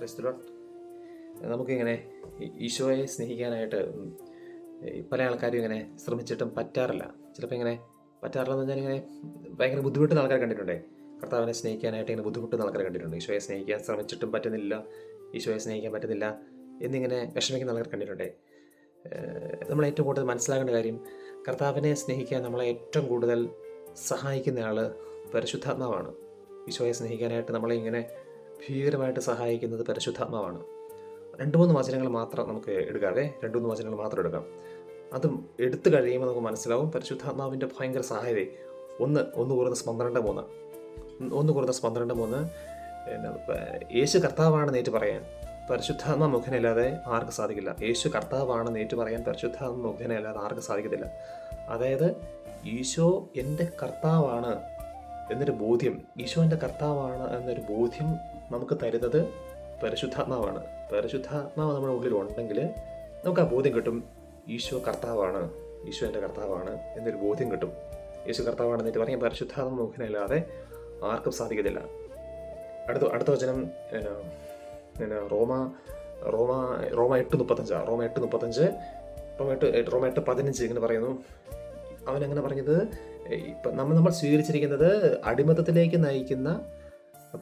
ക്രൈസ്തലോ നമുക്കിങ്ങനെ ഈശോയെ സ്നേഹിക്കാനായിട്ട് പല ആൾക്കാരും ഇങ്ങനെ ശ്രമിച്ചിട്ടും പറ്റാറില്ല. ചിലപ്പോൾ ഇങ്ങനെ പറ്റാറില്ല എന്ന് പറഞ്ഞാൽ ഇങ്ങനെ ഭയങ്കര ബുദ്ധിമുട്ടുന്ന ആൾക്കാർ കണ്ടിട്ടുണ്ടേ. കർത്താവിനെ സ്നേഹിക്കാനായിട്ട് ഇങ്ങനെ ബുദ്ധിമുട്ടുന്ന ആൾക്കാർ കണ്ടിട്ടുണ്ട്. ഈശോയെ സ്നേഹിക്കാൻ ശ്രമിച്ചിട്ടും പറ്റുന്നില്ല ഈശോയെ സ്നേഹിക്കാൻ പറ്റുന്നില്ല എന്നിങ്ങനെ വിഷമിക്കുന്ന ആൾക്കാർ കണ്ടിട്ടുണ്ടേ. നമ്മൾ ഏറ്റവും കൂടുതൽ മനസ്സിലാക്കേണ്ട കാര്യം കർത്താവിനെ സ്നേഹിക്കാൻ നമ്മളെ ഏറ്റവും കൂടുതൽ സഹായിക്കുന്ന ആൾ പരിശുദ്ധാത്മാവാണ്. ഈശോയെ സ്നേഹിക്കാനായിട്ട് നമ്മളെ ഇങ്ങനെ ഭീകരമായിട്ട് സഹായിക്കുന്നത് പരിശുദ്ധാത്മാവാണ്. രണ്ട് മൂന്ന് വചനങ്ങൾ മാത്രം നമുക്ക് എടുക്കാതെ രണ്ട് മൂന്ന് വചനങ്ങൾ മാത്രം എടുക്കാം. അതും എടുത്തു കഴിയുമ്പോൾ നമുക്ക് മനസ്സിലാവും പരിശുദ്ധാത്മാവിന്റെ ഭയങ്കര സഹായതേ ഒന്ന് ഒന്ന് കുറഞ്ഞ പന്ത്രണ്ട് മൂന്ന്. ഒന്ന് കുറഞ്ഞ പന്ത്രണ്ട് മൂന്ന്. യേശു കർത്താവാണെന്ന് ഏറ്റു പറയാൻ. പരിശുദ്ധാത്മ മുഖനല്ലാതെ ആർക്ക് സാധിക്കില്ല. യേശു കർത്താവാണെന്ന് ഏറ്റു പറയാൻ പരിശുദ്ധാത്മ മുഖനല്ലാതെ ആർക്ക് സാധിക്കത്തില്ല. അതായത് ഈശോ എന്റെ കർത്താവാണ് എന്നൊരു ബോധ്യം ഈശോ എന്റെ കർത്താവാണ് എന്നൊരു ബോധ്യം നമുക്ക് തരുന്നത് പരിശുദ്ധാത്മാവാണ്. പരിശുദ്ധാത്മാവ് നമ്മുടെ ഉള്ളിൽ ഉണ്ടെങ്കിൽ നമുക്ക് ആ ബോധ്യം കിട്ടും ഈശോ കർത്താവാണ് ഈശോ എന്റെ കർത്താവാണ് എന്നൊരു ബോധ്യം കിട്ടും. യേശു കർത്താവാണ് എന്നിട്ട് പറയാൻ പരിശുദ്ധാത്മ മുഖനല്ലാതെ ആർക്കും സാധിക്കത്തില്ല. അടുത്ത അടുത്ത വചനം എന്നാ, റോമ റോമ റോമ എട്ട് മുപ്പത്തഞ്ചാണ് റോമ എട്ട് മുപ്പത്തഞ്ച് റോമ എട്ട് റോമ എട്ട് പതിനഞ്ച് ഇങ്ങനെ പറയുന്നു. അവൻ അങ്ങനെ പറഞ്ഞത് ഇപ്പം നമ്മൾ നമ്മൾ സ്വീകരിച്ചിരിക്കുന്നത് അടിമത്തത്തിലേക്ക് നയിക്കുന്ന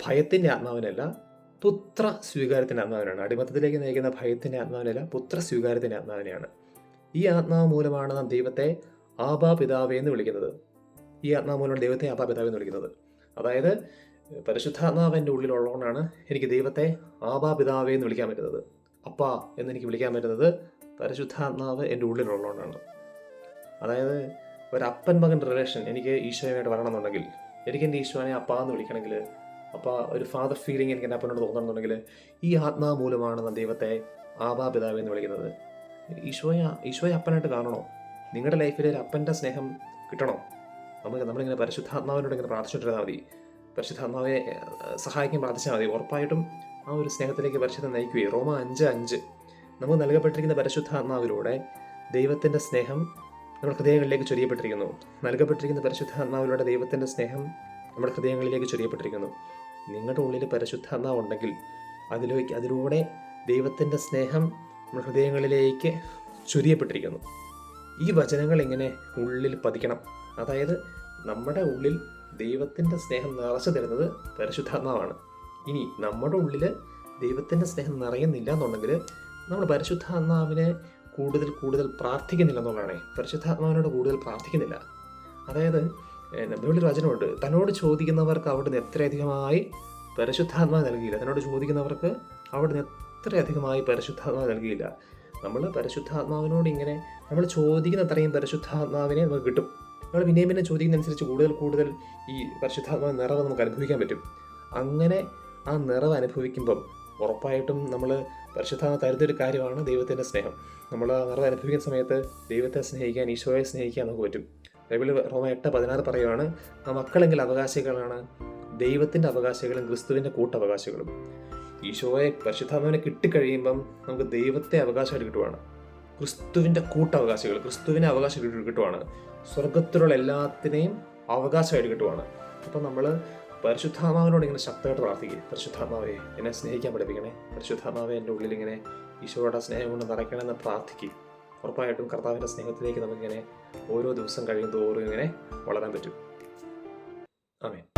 ഭയത്തിന്റെ ആത്മാവിനല്ല പുത്ര സ്വീകാരത്തിന്റെ ആത്മാവിനാണ്. അടിമത്തത്തിലേക്ക് നയിക്കുന്ന ഭയത്തിന്റെ ആത്മാവിനല്ല പുത്ര സ്വീകാരത്തിന്റെ ആത്മാവിനെയാണ്. ഈ ആത്മാവ് മൂലമാണ് നാം ദൈവത്തെ ആബാ പിതാവേ എന്ന് വിളിക്കുന്നത്. ഈ ആത്മാവ് മൂലമാണ് ദൈവത്തെ ആബാ പിതാവേ എന്ന് വിളിക്കുന്നത്. അതായത് പരിശുദ്ധാത്മാവ് എന്റെ ഉള്ളിലുള്ളതുകൊണ്ടാണ് എനിക്ക് ദൈവത്തെ ആബാ പിതാവേ എന്ന് വിളിക്കാൻ പറ്റുന്നത്. അപ്പാ എന്ന് എനിക്ക് വിളിക്കാൻ പറ്റുന്നത് പരിശുദ്ധാത്മാവ് എന്റെ ഉള്ളിലുള്ളതുകൊണ്ടാണ്. അതായത് ഒരു അപ്പൻ മകൻ റിലേഷൻ എനിക്ക് ഈശോയുമായിട്ട് വരണമെന്നുണ്ടെങ്കിൽ എനിക്ക് എന്റെ ഈശോനെ അപ്പ എന്ന് വിളിക്കണമെങ്കിൽ അപ്പോൾ ഒരു ഫാദർ ഫീലിംഗ് എനിക്ക് എന്റെ അപ്പനോട് തോന്നണമെന്നുണ്ടെങ്കിൽ ഈ ആത്മാവ് മൂലമാണ് ഞാൻ ദൈവത്തെ ആവാ പിതാവ് എന്ന് വിളിക്കുന്നത്. ഈശോയെ ഈശോയെ അപ്പനായിട്ട് കാണണോ? നിങ്ങളുടെ ലൈഫിൽ ഒരു അപ്പന്റെ സ്നേഹം കിട്ടണോ? നമുക്ക് നമ്മളിങ്ങനെ പരിശുദ്ധാത്മാവിനോട് ഇങ്ങനെ പ്രാർത്ഥിച്ചിട്ടിരുന്നാൽ മതി. പരിശുദ്ധാത്മാവെ സഹായിക്കാൻ പ്രാർത്ഥിച്ചാൽ മതി. ഉറപ്പായിട്ടും ആ ഒരു സ്നേഹത്തിലേക്ക് പരിശുദ്ധം നയിക്കുകയും റോമ അഞ്ച് അഞ്ച്. നമുക്ക് നൽകപ്പെട്ടിരിക്കുന്ന പരിശുദ്ധാത്മാവിലൂടെ ദൈവത്തിന്റെ സ്നേഹം നമ്മുടെ ഹൃദയങ്ങളിലേക്ക് ചൊരിയപ്പെട്ടിരിക്കുന്നു. നൽകപ്പെട്ടിരിക്കുന്ന പരിശുദ്ധാത്മാവിലൂടെ ദൈവത്തിന്റെ സ്നേഹം നമ്മുടെ ഹൃദയങ്ങളിലേക്ക് ചൊരിയപ്പെട്ടിരിക്കുന്നു. നിങ്ങളുടെ ഉള്ളിൽ പരിശുദ്ധാത്മാവ് ഉണ്ടെങ്കിൽ അതിലേക്ക് അതിലൂടെ ദൈവത്തിന്റെ സ്നേഹം നമ്മുടെ ഹൃദയങ്ങളിലേക്ക് ചൊരിയപ്പെട്ടിരിക്കുന്നു. ഈ വചനങ്ങൾ ഇങ്ങനെ ഉള്ളിൽ പതിക്കണം. അതായത് നമ്മുടെ ഉള്ളിൽ ദൈവത്തിന്റെ സ്നേഹം നിറച്ചു തരുന്നത് പരിശുദ്ധാത്മാവാണ്. ഇനി നമ്മുടെ ഉള്ളിൽ ദൈവത്തിന്റെ സ്നേഹം നിറയുന്നില്ല എന്നുണ്ടെങ്കിൽ നമ്മൾ പരിശുദ്ധാത്മാവിനെ കൂടുതൽ കൂടുതൽ പ്രാർത്ഥിക്കുന്നില്ല എന്നുള്ളതാണ് പരിശുദ്ധാത്മാവിനോട് കൂടുതൽ പ്രാർത്ഥിക്കുന്നില്ല. അതായത് ബൈബിളിൽ വചനമുണ്ട് തന്നോട് ചോദിക്കുന്നവർക്ക് അവിടുന്ന് എത്രയധികമായി പരിശുദ്ധാത്മാവ് നൽകിയില്ല. തന്നോട് ചോദിക്കുന്നവർക്ക് അവിടുന്ന് എത്രയധികമായി പരിശുദ്ധാത്മാവ് നൽകിയില്ല. നമ്മൾ പരിശുദ്ധാത്മാവിനോട് ഇങ്ങനെ നമ്മൾ ചോദിക്കുന്ന അത്രയും പരിശുദ്ധാത്മാവിനെ നമുക്ക് കിട്ടും. നമ്മൾ പിന്നെയും പിന്നെ ചോദിക്കുന്നതനുസരിച്ച് കൂടുതൽ കൂടുതൽ ഈ പരിശുദ്ധാത്മാവ് നിറവ് നമുക്ക് അനുഭവിക്കാൻ പറ്റും. അങ്ങനെ ആ നിറവ് അനുഭവിക്കുമ്പം ഉറപ്പായിട്ടും നമ്മൾ പരിശുദ്ധ തരുന്നൊരു കാര്യമാണ് ദൈവത്തിന്റെ സ്നേഹം. നമ്മൾ നിറവ് അനുഭവിക്കുന്ന സമയത്ത് ദൈവത്തെ സ്നേഹിക്കാൻ ഈശോയെ സ്നേഹിക്കാൻ നമുക്ക് പറ്റും. ബൈബിൾ റോമ എട്ട് പതിനാറ് പറയുവാണ് ആ മക്കളെങ്കിൽ അവകാശികളാണ് ദൈവത്തിന്റെ അവകാശികളും ക്രിസ്തുവിന്റെ കൂട്ടവകാശികളും. ഈശോയെ പരിശുദ്ധാത്മാവിനെ കിട്ടിക്കഴിയുമ്പം നമുക്ക് ദൈവത്തെ അവകാശമായിട്ട് കിട്ടുവാണ്. ക്രിസ്തുവിന്റെ കൂട്ടവകാശികൾ ക്രിസ്തുവിനെ അവകാശം കിട്ടു- കിട്ടുവാണ്. സ്വർഗത്തിലുള്ള എല്ലാത്തിനെയും അവകാശമായിട്ട് കിട്ടുവാണ്. അപ്പം നമ്മൾ പരിശുദ്ധാത്മാവിനോട് ഇങ്ങനെ ശക്തമായിട്ട് പ്രാർത്ഥിക്കുക പരിശുദ്ധാത്മാവെ എന്നെ സ്നേഹിക്കാൻ പഠിപ്പിക്കണേ. പരിശുദ്ധാത്മാവെ എന്റെ ഉള്ളിൽ ഇങ്ങനെ ഈശോയുടെ സ്നേഹം കൊണ്ട് നിറയ്ക്കണമെന്ന് പ്രാർത്ഥിക്കുക ഉറപ്പായിട്ടും കർത്താവിന്റെ സ്നേഹത്തിലേക്ക് നമുക്കിങ്ങനെ ഓരോ ദിവസം കഴിയും തോറും ഇങ്ങനെ വളരാൻ പറ്റും. ആമേൻ.